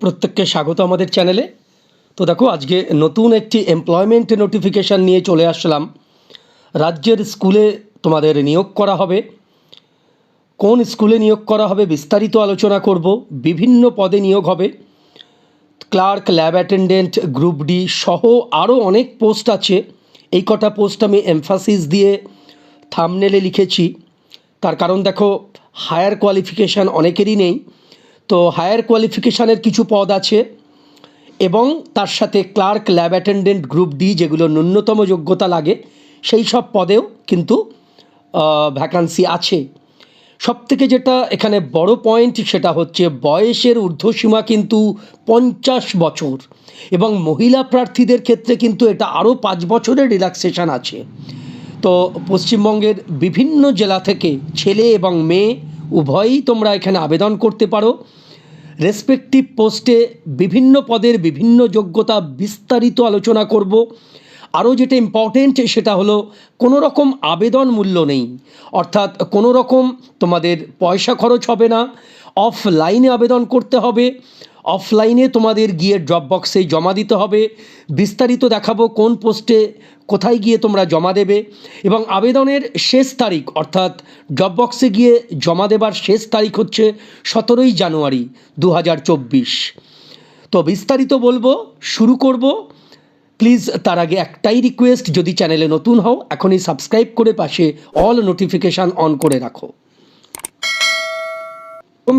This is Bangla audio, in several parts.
প্রত্যেককে স্বাগত আমাদের চ্যানেলে। তো দেখো, আজকে নতুন একটি এমপ্লয়মেন্ট নোটিফিকেশান নিয়ে চলে আসলাম। রাজ্যের স্কুলে তোমাদের নিয়োগ করা হবে। কোন স্কুলে নিয়োগ করা হবে বিস্তারিত আলোচনা করব। বিভিন্ন পদে নিয়োগ হবে। Clerk, lab attendant, group D সহ আরও অনেক পোস্ট আছে। এই কটা পোস্ট আমি এমফাসিস দিয়ে থামনেলে লিখেছি। তার কারণ দেখো হায়ার কোয়ালিফিকেশান অনেকেরই নেই। তো হায়ার কোয়ালিফিকেশানের কিছু পদ আছে এবং তার সাথে clerk lab attendant group D যেগুলো ন্যূনতম যোগ্যতা লাগে, সেই সব পদেও কিন্তু ভ্যাকান্সি আছে। সব থেকে যেটা এখানে বড় পয়েন্ট সেটা হচ্ছে বয়সের ঊর্ধ্বসীমা কিন্তু পঞ্চাশ বছর এবং মহিলা প্রার্থীদের ক্ষেত্রে কিন্তু এটা আরও পাঁচ বছরের রিল্যাক্সেশন আছে। তো পশ্চিমবঙ্গের বিভিন্ন জেলা থেকে ছেলে এবং মেয়ে উভয়ই তোমরা এখানে আবেদন করতে পারো। রেসপেক্টিভ পোস্টে বিভিন্ন পদের বিভিন্ন যোগ্যতা বিস্তারিত আলোচনা করব। আরও যেটা ইম্পর্টেন্ট সেটা হলো কোনো রকম আবেদন মূল্য নেই। অর্থাৎ কোনো রকম তোমাদের পয়সা খরচ হবে না। অফলাইনে আবেদন করতে হবে। অফলাইনে তোমাদের গিয়ে ড্রপ বক্সে জমা দিতে হবে। বিস্তারিত দেখাবো কোন পোস্টে কোথায় গিয়ে তোমরা জমা দেবে। এবং আবেদনের শেষ তারিখ, অর্থাৎ ড্রপ বক্সে গিয়ে জমা দেবার শেষ তারিখ হচ্ছে সতেরোই জানুয়ারি দু হাজার চব্বিশ। তো বিস্তারিত বলব, শুরু করব। প্লিজ, তার আগে একটাই রিকোয়েস্ট যদি চ্যানেলে নতুন হও, এখনই সাবস্ক্রাইব করে পাশে অল নোটিফিকেশান অন করে রাখো।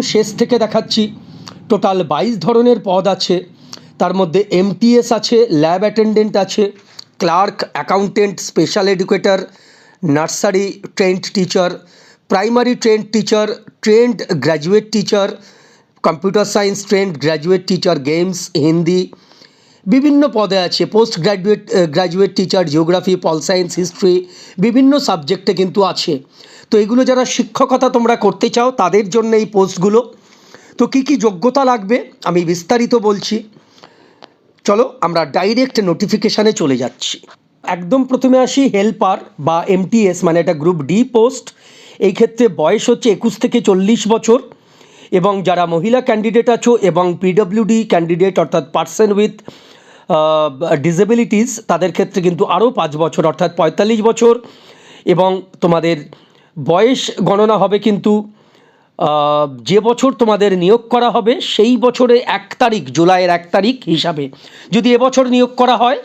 শেষ থেকে দেখাচ্ছি। টোটাল বাইশ ধরনের পদ আছে। তার মধ্যে এমটিএস আছে, ল্যাব অ্যাটেন্ডেন্ট আছে, clerk, accountant, special educator, nursery trained teacher, primary trained teacher, trained graduate teacher, computer science trained graduate teacher, games, Hindi, বিভিন্ন পদে আছে। Post graduate graduate teacher, geography, pol science, history, বিভিন্ন সাবজেক্টে কিন্তু আছে। তো এগুলো যারা শিক্ষকতা তোমরা করতে চাও, তাদের জন্য এই পোস্টগুলো তো কী কী যোগ্যতা লাগবে? আমি বিস্তারিত বলছি। চলো, আমরা ডাইরেক্ট নোটিফিকেশানে চলে যাচ্ছি। একদম প্রথমে আসি হেল্পার বা এমটিএস মানে এটা গ্রুপ ডি পোস্ট এই ক্ষেত্রে বয়স হচ্ছে একুশ থেকে চল্লিশ বছর। এবং যারা মহিলা ক্যান্ডিডেট আছো এবং পিডব্লিউডি ক্যান্ডিডেট অর্থাৎ পার্সন উইথ ডিসেবিলিটিস তাদের ক্ষেত্রে কিন্তু আরও পাঁচ বছর, অর্থাৎ পঁয়তাল্লিশ বছর। এবং তোমাদের বয়স গণনা হবে কিন্তু যে বছর তোমাদের নিয়োগ করা হবে, সেই বছরে এক তারিখ, জুলাইয়ের এক তারিখ হিসাবে। যদি এবছর নিয়োগ করা হয়,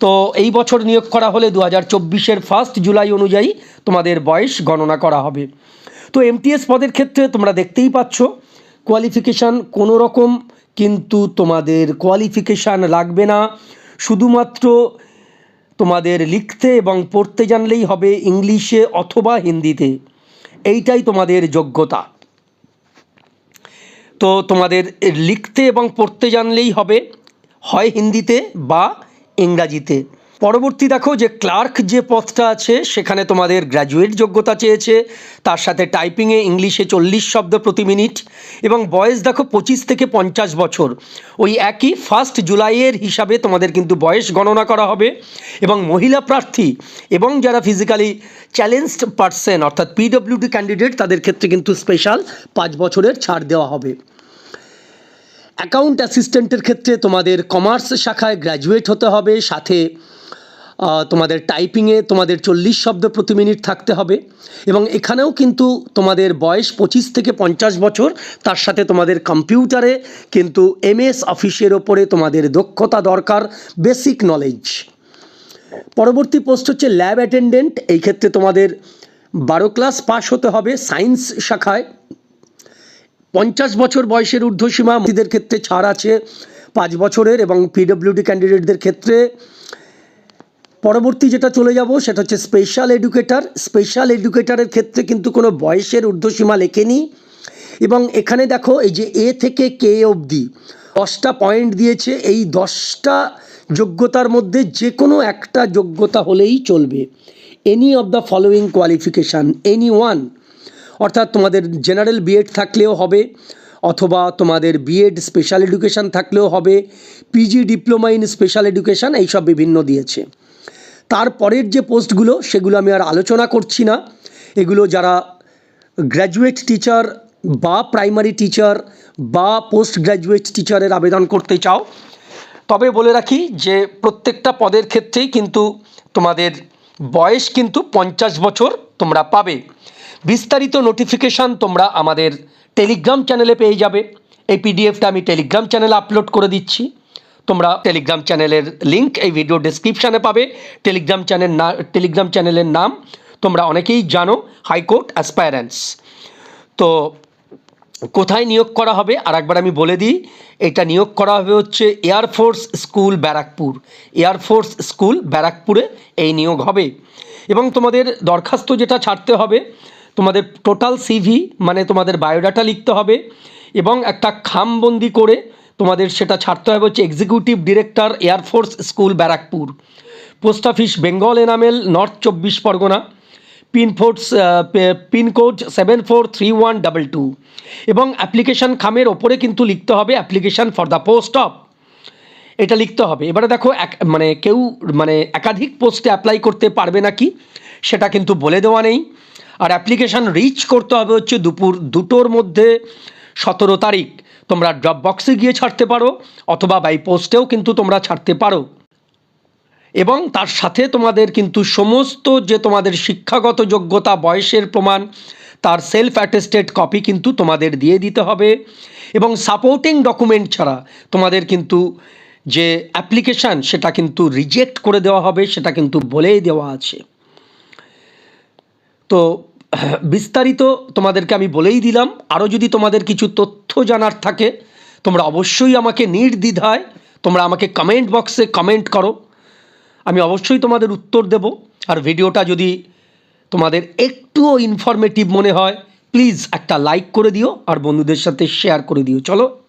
তো এই বছর নিয়োগ করা হলে দু হাজার চব্বিশের ফার্স্ট জুলাই অনুযায়ী তোমাদের বয়স গণনা করা হবে। তো এমটিএস পদের ক্ষেত্রে তোমরা দেখতেই পাচ্ছ কোয়ালিফিকেশান কোনো রকম, কিন্তু তোমাদের কোয়ালিফিকেশান লাগবে না। শুধুমাত্র তোমাদের লিখতে এবং পড়তে জানলেই হবে ইংলিশে অথবা হিন্দিতে। এইটাই তোমাদের যোগ্যতা। তো তোমাদের লিখতে এবং পড়তে জানলেই হবে, হয় হিন্দিতে বা ইংরাজিতে। পরবর্তী দেখো যে ক্লার্ক যে পথটা আছে, সেখানে তোমাদের গ্র্যাজুয়েট যোগ্যতা চেয়েছে, তার সাথে টাইপিংয়ে ইংলিশে চল্লিশ শব্দ প্রতি মিনিট, এবং বয়স দেখো পঁচিশ থেকে পঞ্চাশ বছর। ওই একই ফার্স্ট জুলাইয়ের হিসাবে তোমাদের কিন্তু বয়স গণনা করা হবে, এবং মহিলা প্রার্থী এবং যারা ফিজিক্যালি চ্যালেঞ্জড পার্সন অর্থাৎ পিডব্লিউডি ক্যান্ডিডেট তাদের ক্ষেত্রে কিন্তু স্পেশাল পাঁচ বছরের ছাড় দেওয়া হবে। অ্যাকাউন্ট অ্যাসিস্ট্যান্টের ক্ষেত্রে তোমাদের কমার্স শাখায় গ্র্যাজুয়েট হতে হবে, সাথে তোমাদের টাইপিংয়ে তোমাদের চল্লিশ শব্দ প্রতি মিনিট থাকতে হবে এবং এখানেও কিন্তু তোমাদের বয়স পঁচিশ থেকে পঞ্চাশ বছর, তার সাথে তোমাদের কম্পিউটারে কিন্তু এমএস অফিসের ওপরে তোমাদের দক্ষতা দরকার বেসিক নলেজ পরবর্তী পোস্ট হচ্ছে ল্যাব অ্যাটেন্ডেন্ট এই ক্ষেত্রে তোমাদের বারো ক্লাস পাস হতে হবে সায়েন্স শাখায়। পঞ্চাশ বছর বয়সের ঊর্ধ্বসীমা মহিলাদের ক্ষেত্রে ছাড় আছে, পাঁচ বছরের এবং পিডব্লিউডি ক্যান্ডিডেটদের ক্ষেত্রে। পরবর্তী যেটা চলে যাব, সেটা হচ্ছে স্পেশাল এডুকেটার স্পেশাল এডুকেটারের ক্ষেত্রে কিন্তু কোনো বয়সের ঊর্ধ্বসীমা লেখেনি। এবং এখানে দেখো, এই যে এ থেকে কে অবধি দশটা পয়েন্ট দিয়েছে, এই দশটা যোগ্যতার মধ্যে যে কোনো একটা যোগ্যতা হলেই চলবে। Any of the following qualification any one অর্থাৎ তোমাদের জেনারেল বিএড থাকলেও হবে, অথবা তোমাদের বিএড স্পেশাল এডুকেশান থাকলেও হবে PG diploma in special education এইসব বিভিন্ন দিয়েছে। তারপরের যে পোস্টগুলো, সেগুলো আমি আর আলোচনা করছি না। এগুলো যারা গ্র্যাজুয়েট টিচার বা প্রাইমারি টিচার বা পোস্ট গ্র্যাজুয়েট টিচারের আবেদন করতে চাও, তবে বলে রাখি যে প্রত্যেকটা পদের ক্ষেত্রেই কিন্তু তোমাদের বয়স কিন্তু পঞ্চাশ বছর তোমরা পাবে। বিস্তারিত নোটিফিকেশান তোমরা আমাদের টেলিগ্রাম চ্যানেলে পেয়ে যাবে। এই পিডিএফটা আমি টেলিগ্রাম চ্যানেলে আপলোড করে দিচ্ছি। তোমরা টেলিগ্রাম চ্যানেলের লিঙ্ক এই ভিডিও ডেসক্রিপশানে পাবে। টেলিগ্রাম চ্যানেল না টেলিগ্রাম চ্যানেলের নাম তোমরা অনেকেই জানো হাইকোর্ট অ্যাসপায়ারেন্স তো কোথায় নিয়োগ করা হবে? আর একবার আমি বলে দিই, এটা নিয়োগ করা হবে হচ্ছে air force school Barrackpore. Air force school ব্যারাকপুরে এই নিয়োগ হবে। এবং তোমাদের দরখাস্ত যেটা ছাড়তে হবে তোমাদের টোটাল সিভি মানে তোমাদের বায়োডাটা লিখতে হবে এবং একটা খামবন্দি করে তোমাদের সেটা ছাড়তে হবে হচ্ছে executive director air force school Barrackpore. Post office Bengal enamel north Chabbis Pargana. Pin force pincode seven four three one double two এবং অ্যাপ্লিকেশান খামের ওপরে কিন্তু লিখতে হবে application for the post of এটা লিখতে হবে। এবারে দেখো এক মানে কেউ মানে একাধিক পোস্টে অ্যাপ্লাই করতে পারবে নাকি, সেটা কিন্তু বলে দেওয়া নেই। আর অ্যাপ্লিকেশান রিচ করতে হবে হচ্ছে দুপুর দুটোর মধ্যে সতেরো তারিখ। তোমরা ড্রপ বক্সে গিয়ে ছাড়তে পারো, অথবা বাই পোস্টেও কিন্তু তোমরা ছাড়তে পারো। এবং তার সাথে তোমাদের কিন্তু সমস্ত যে তোমাদের শিক্ষাগত যোগ্যতা, বয়সের প্রমাণ, তার সেলফ অ্যাটেস্টেড কপি কিন্তু তোমাদের দিয়ে দিতে হবে। এবং সাপোর্টিং ডকুমেন্ট ছাড়া তোমাদের কিন্তু যে অ্যাপ্লিকেশান সেটা কিন্তু রিজেক্ট করে দেওয়া হবে, সেটা কিন্তু বলেই দেওয়া আছে। তো, বিস্তারিত তোমাদেরকে আমি বলেই দিলাম। আরও যদি তোমাদের কিছু তথ্য জানার থাকে, তোমরা অবশ্যই আমাকে নির্দ্বিধায় তোমরা আমাকে কমেন্ট বক্সে কমেন্ট করো। আমি অবশ্যই তোমাদের উত্তর দেব। আর ভিডিওটা যদি তোমাদের একটুও ইনফরমেটিভ মনে হয় প্লিজ একটা লাইক করে দিও আর বন্ধুদের সাথে শেয়ার করে দিও। চলো।